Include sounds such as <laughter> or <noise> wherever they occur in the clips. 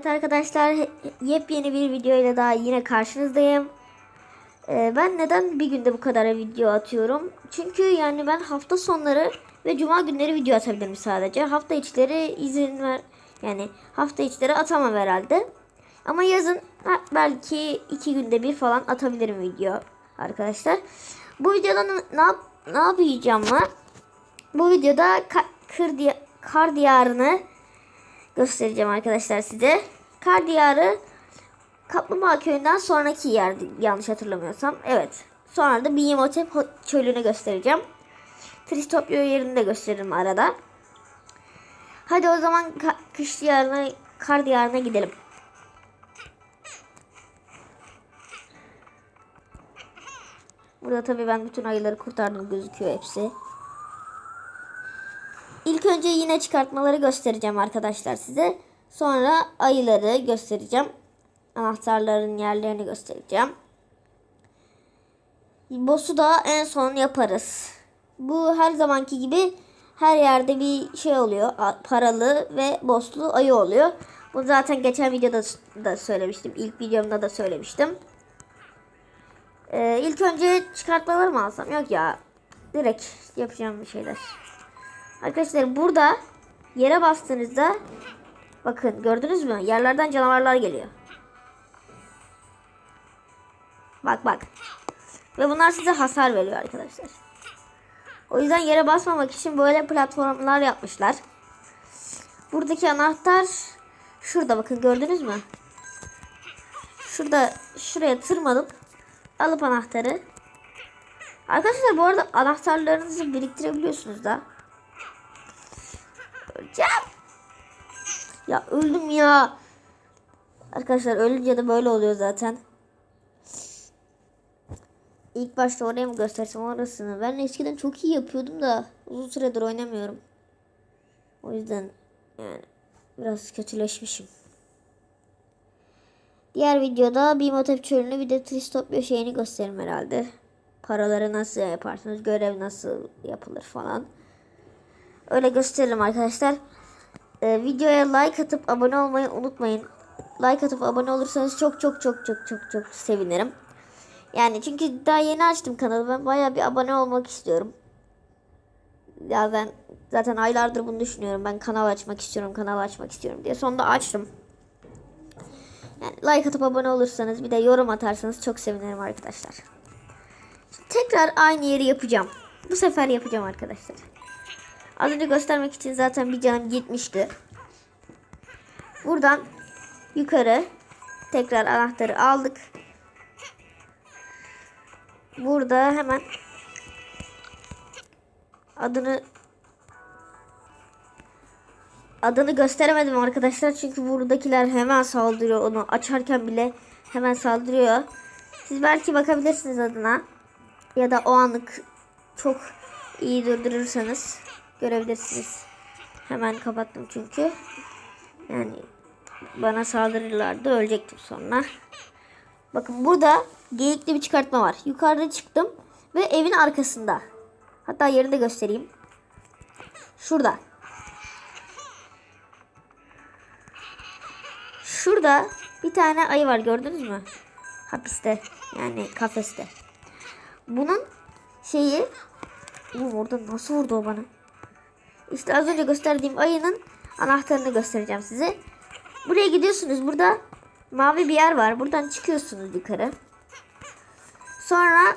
Evet arkadaşlar yepyeni bir video ile daha yine karşınızdayım. Ee, ben neden bir günde bu kadar video atıyorum? Çünkü yani ben hafta sonları ve cuma günleri video atabilirim sadece. Hafta içleri izin ver yani hafta içleri atamam herhalde. Ama yazın ha, belki iki günde bir falan atabilirim video arkadaşlar. Bu videoda ne, yap, ne yapacağım mı? Bu videoda ka- kır diya- kar diyarını göstereceğim arkadaşlar size. Kar diyarı Kaplumbağa köyünden sonraki yerdi yanlış hatırlamıyorsam. Evet. Sonra da Biyemotep ho- çölünü göstereceğim. Tristopya yerini de gösteririm arada. Hadi o zaman kış diyarına, kar diyarına gidelim. Burada tabii ben bütün ayıları kurtardım gözüküyor hepsi. İlk önce yine çıkartmaları göstereceğim arkadaşlar size. Sonra ayıları göstereceğim. Anahtarların yerlerini göstereceğim. Boss'u da en son yaparız. Bu her zamanki gibi her yerde bir şey oluyor. Paralı ve boss'lu ayı oluyor. Bunu zaten geçen videoda da söylemiştim. İlk videomda da söylemiştim. Ee, ilk önce çıkartmaları mı alsam? Yok ya. Direkt yapacağım bir şeyler. Arkadaşlar burada yere bastığınızda bakın gördünüz mü? Yerlerden canavarlar geliyor. Bak bak. Ve bunlar size hasar veriyor arkadaşlar. O yüzden yere basmamak için böyle platformlar yapmışlar. Buradaki anahtar şurada bakın gördünüz mü? Şurada şuraya tırmanıp alıp anahtarı. Arkadaşlar bu arada anahtarlarınızı biriktirebiliyorsunuz da. Öleceğim. Ya öldüm ya. Arkadaşlar ölünce de böyle oluyor zaten. İlk başta oraya mı göstersem orasını? Ben eskiden çok iyi yapıyordum da uzun süredir oynamıyorum. O yüzden yani biraz kötüleşmişim. Diğer videoda bir motif çölünü bir de Tristopya şeyini gösteririm herhalde. Paraları nasıl yaparsınız, görev nasıl yapılır falan. Öyle gösteririm arkadaşlar. Ee, videoya like atıp abone olmayı unutmayın. Like atıp abone olursanız çok çok çok çok çok çok sevinirim. Yani çünkü daha yeni açtım kanalı. Ben bayağı bir abone olmak istiyorum. Ya ben zaten aylardır bunu düşünüyorum. Ben kanal açmak istiyorum, kanal açmak istiyorum diye. Sonunda açtım. Yani like atıp abone olursanız bir de yorum atarsanız çok sevinirim arkadaşlar. Tekrar aynı yeri yapacağım. Bu sefer yapacağım arkadaşlar. Az önce göstermek için zaten bir canım gitmişti. Buradan yukarı tekrar anahtarı aldık. Burada hemen adını adını gösteremedim arkadaşlar çünkü buradakiler hemen saldırıyor onu açarken bile hemen saldırıyor. Siz belki bakabilirsiniz adına ya da o anlık çok iyi durdurursanız görebilirsiniz. Hemen kapattım çünkü. Yani bana saldırırlardı ölecektim sonra. Bakın burada geyikli bir çıkartma var. Yukarıda çıktım ve evin arkasında. Hatta yerini de göstereyim. Şurada. Şurada bir tane ayı var gördünüz mü? Hapiste yani kafeste. Bunun şeyi Oğlum orada nasıl vurdu o bana? İşte az önce gösterdiğim ayının anahtarını göstereceğim size. Buraya gidiyorsunuz. Burada mavi bir yer var. Buradan çıkıyorsunuz yukarı. Sonra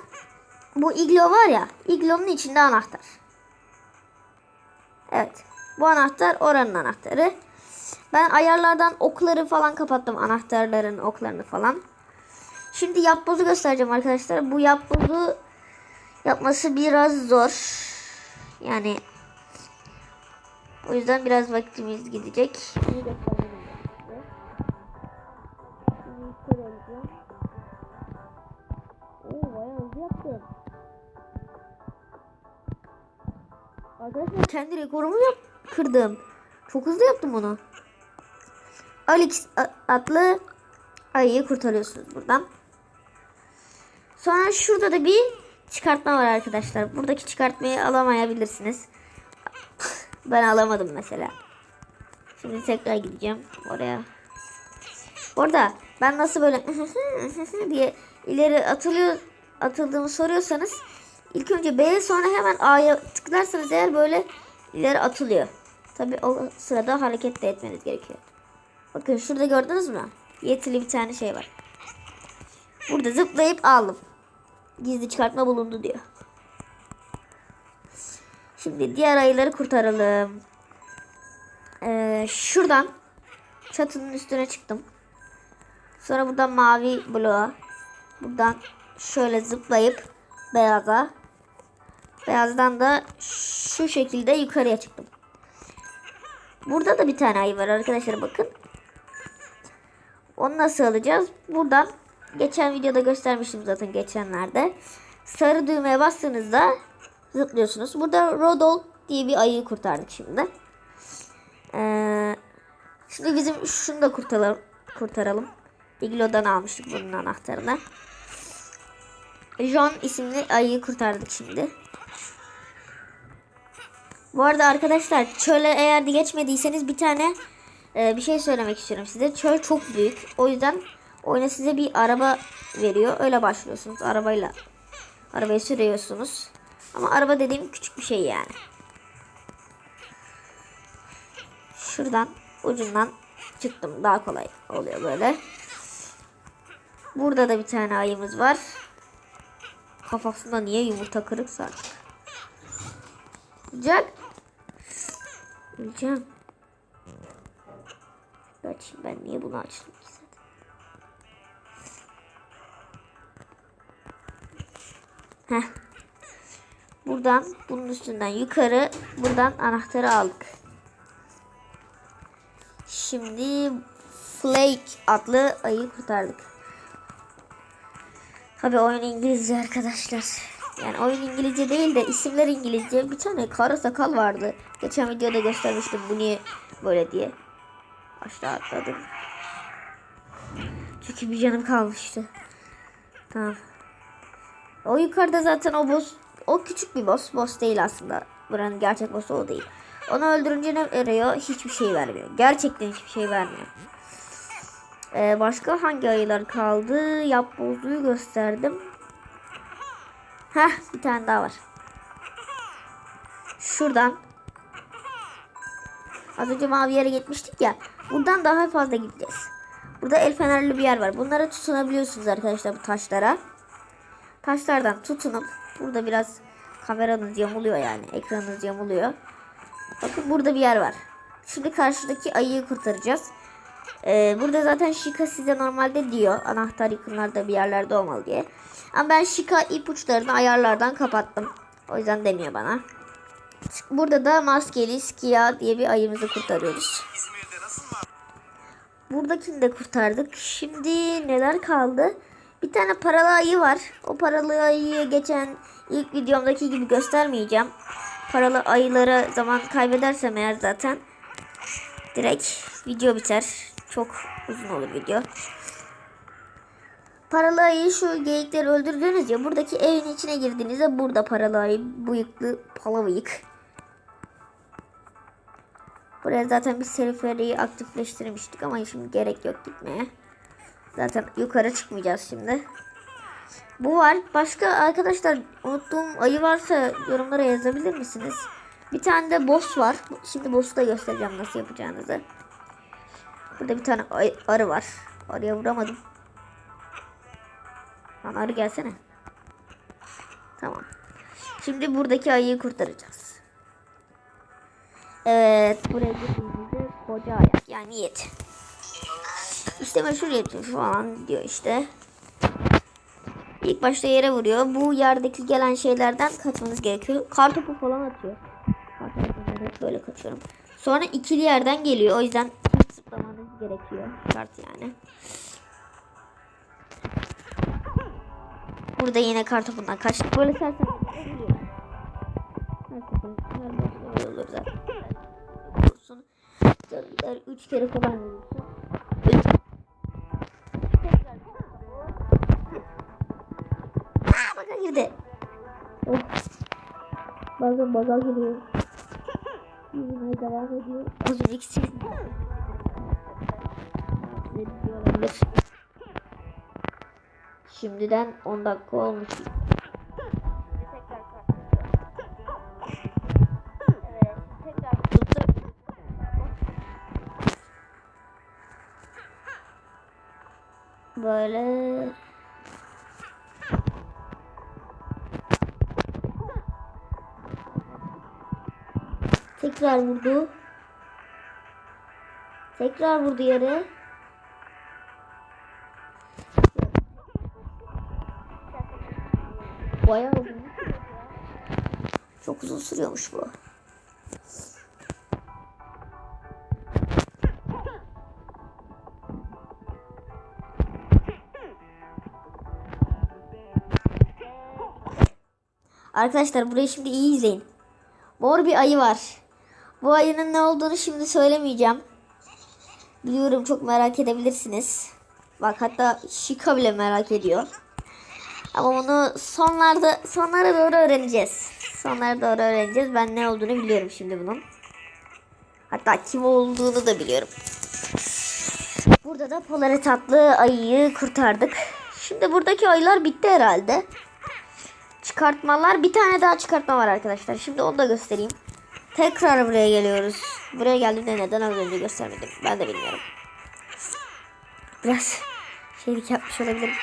bu iglo var ya. Iglonun içinde anahtar. Evet. Bu anahtar oranın anahtarı. Ben ayarlardan okları falan kapattım. Anahtarların oklarını falan. Şimdi yapbozu göstereceğim arkadaşlar. Bu yapbozu yapması biraz zor. Yani o yüzden biraz vaktimiz gidecek. Arkadaşlar kendi rekorumu yap kırdım. Çok hızlı yaptım onu. Alex adlı ayıyı kurtarıyorsunuz buradan. Sonra şurada da bir çıkartma var arkadaşlar. Buradaki çıkartmayı alamayabilirsiniz. Ben alamadım mesela. Şimdi tekrar gideceğim oraya. Orada ben nasıl böyle <laughs> diye ileri atılıyor atıldığımı soruyorsanız ilk önce B'ye sonra hemen A'ya tıklarsanız eğer böyle ileri atılıyor. Tabi o sırada hareket de etmeniz gerekiyor. Bakın şurada gördünüz mü? Yetili bir tane şey var. Burada zıplayıp aldım. Gizli çıkartma bulundu diyor. Şimdi diğer ayıları kurtaralım. Ee, şuradan çatının üstüne çıktım. Sonra buradan mavi bloğa. Buradan şöyle zıplayıp beyaza. Beyazdan da şu şekilde yukarıya çıktım. Burada da bir tane ayı var arkadaşlar bakın. Onu nasıl alacağız? Buradan geçen videoda göstermiştim zaten geçenlerde. Sarı düğmeye bastığınızda zıplıyorsunuz. Burada Rodol diye bir ayıyı kurtardık şimdi. Ee, şimdi bizim şunu da kurtaralım. kurtaralım. Iglo'dan almıştık bunun anahtarını. John isimli ayıyı kurtardık şimdi. Bu arada arkadaşlar çöle eğer geçmediyseniz bir tane e, bir şey söylemek istiyorum size. Çöl çok büyük. O yüzden oyuna size bir araba veriyor. Öyle başlıyorsunuz. Arabayla arabayı sürüyorsunuz. Ama araba dediğim küçük bir şey yani. Şuradan ucundan çıktım. Daha kolay oluyor böyle. Burada da bir tane ayımız var. Kafasında niye yumurta kırıksa artık. Jack. Öleceğim. Açayım ben niye bunu açtım ki zaten. Heh. Buradan bunun üstünden yukarı buradan anahtarı aldık. Şimdi Flake adlı ayı kurtardık. Tabi oyun İngilizce arkadaşlar. Yani oyun İngilizce değil de isimler İngilizce. Bir tane kara sakal vardı. Geçen videoda göstermiştim bu niye böyle diye. Aşağı atladım. Çünkü bir canım kalmıştı. Tamam. O yukarıda zaten o boss o küçük bir boss. Boss değil aslında. Buranın gerçek boss'u o değil. Onu öldürünce ne veriyor? Hiçbir şey vermiyor. Gerçekten hiçbir şey vermiyor. Ee, başka hangi ayılar kaldı? Yapbozluyu gösterdim. Heh bir tane daha var. Şuradan. Az önce mavi yere gitmiştik ya. Buradan daha fazla gideceğiz. Burada el fenerli bir yer var. Bunlara tutunabiliyorsunuz arkadaşlar bu taşlara. Taşlardan tutunup burada biraz kameranız yamuluyor yani. Ekranınız yamuluyor. Bakın burada bir yer var. Şimdi karşıdaki ayıyı kurtaracağız. Ee, burada zaten Şika size normalde diyor. Anahtar yakınlarda bir yerlerde olmalı diye. Ama ben Şika ipuçlarını ayarlardan kapattım. O yüzden demiyor bana. Burada da maskeli Skia diye bir ayımızı kurtarıyoruz. Buradakini de kurtardık. Şimdi neler kaldı? Bir tane paralı ayı var. O paralı ayıyı geçen ilk videomdaki gibi göstermeyeceğim. Paralı ayılara zaman kaybedersem eğer zaten direkt video biter. Çok uzun olur video. Paralı ayı şu geyikleri öldürdünüz ya buradaki evin içine girdiğinizde burada paralı ayı bıyıklı palavıyık. Buraya zaten bir seriferiyi aktifleştirmiştik ama şimdi gerek yok gitmeye. Zaten yukarı çıkmayacağız şimdi. Bu var. Başka arkadaşlar unuttuğum ayı varsa yorumlara yazabilir misiniz? Bir tane de boss var. Şimdi boss'u da göstereceğim nasıl yapacağınızı. Burada bir tane arı var. Arıya vuramadım. Lan arı gelsene. Tamam. Şimdi buradaki ayıyı kurtaracağız. Evet. Buraya girdiğimizde koca ayak. Yani yet. İşte meşhur yeti falan diyor işte. İlk başta yere vuruyor. Bu yerdeki gelen şeylerden kaçmanız gerekiyor. Kartopu falan atıyor. Böyle kaçıyorum. Sonra ikili yerden geliyor. O yüzden zıplamanız gerekiyor. Şart yani. Burada yine kartopundan kaçtık. Böyle boşluğa olur zaten. Gider üç kere falan vurursun. Baga girdi. Oh. Bazen baga giriyor. Yürümeye devam ediyor. Az önceki. Şimdiden 10 dakika olmuş. Böyle Tekrar vurdu. Tekrar vurdu yere. Bayağı. Çok uzun sürüyormuş bu. Arkadaşlar burayı şimdi iyi izleyin. Mor bir ayı var. Bu ayının ne olduğunu şimdi söylemeyeceğim. Biliyorum çok merak edebilirsiniz. Bak hatta Şika bile merak ediyor. Ama bunu sonlarda sonlara doğru öğreneceğiz. Sonlara doğru öğreneceğiz. Ben ne olduğunu biliyorum şimdi bunun. Hatta kim olduğunu da biliyorum. Burada da Polaret tatlı ayıyı kurtardık. Şimdi buradaki ayılar bitti herhalde. Çıkartmalar bir tane daha çıkartma var arkadaşlar. Şimdi onu da göstereyim. Tekrar buraya geliyoruz. Buraya geldiğimde neden az önce göstermedim ben de bilmiyorum. Biraz şeylik yapmış olabilirim.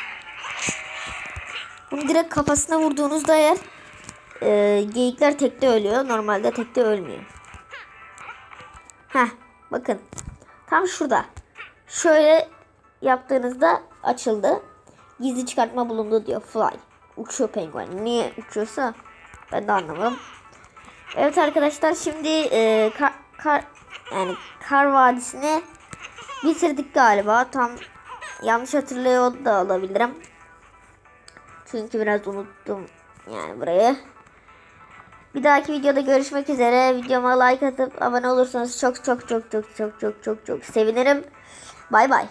Bunu direkt kafasına vurduğunuzda eğer e, geyikler tekte ölüyor. Normalde tekte ölmüyor. Heh bakın. Tam şurada. Şöyle yaptığınızda açıldı. Gizli çıkartma bulundu diyor. Fly. Uçuyor penguen. Niye uçuyorsa ben de anlamadım. Evet arkadaşlar şimdi e, kar, kar yani kar vadisini bitirdik galiba. Tam yanlış hatırlıyor da olabilirim. Çünkü biraz unuttum yani burayı. Bir dahaki videoda görüşmek üzere. Videoma like atıp abone olursanız çok çok çok çok çok çok çok çok sevinirim. Bay bay.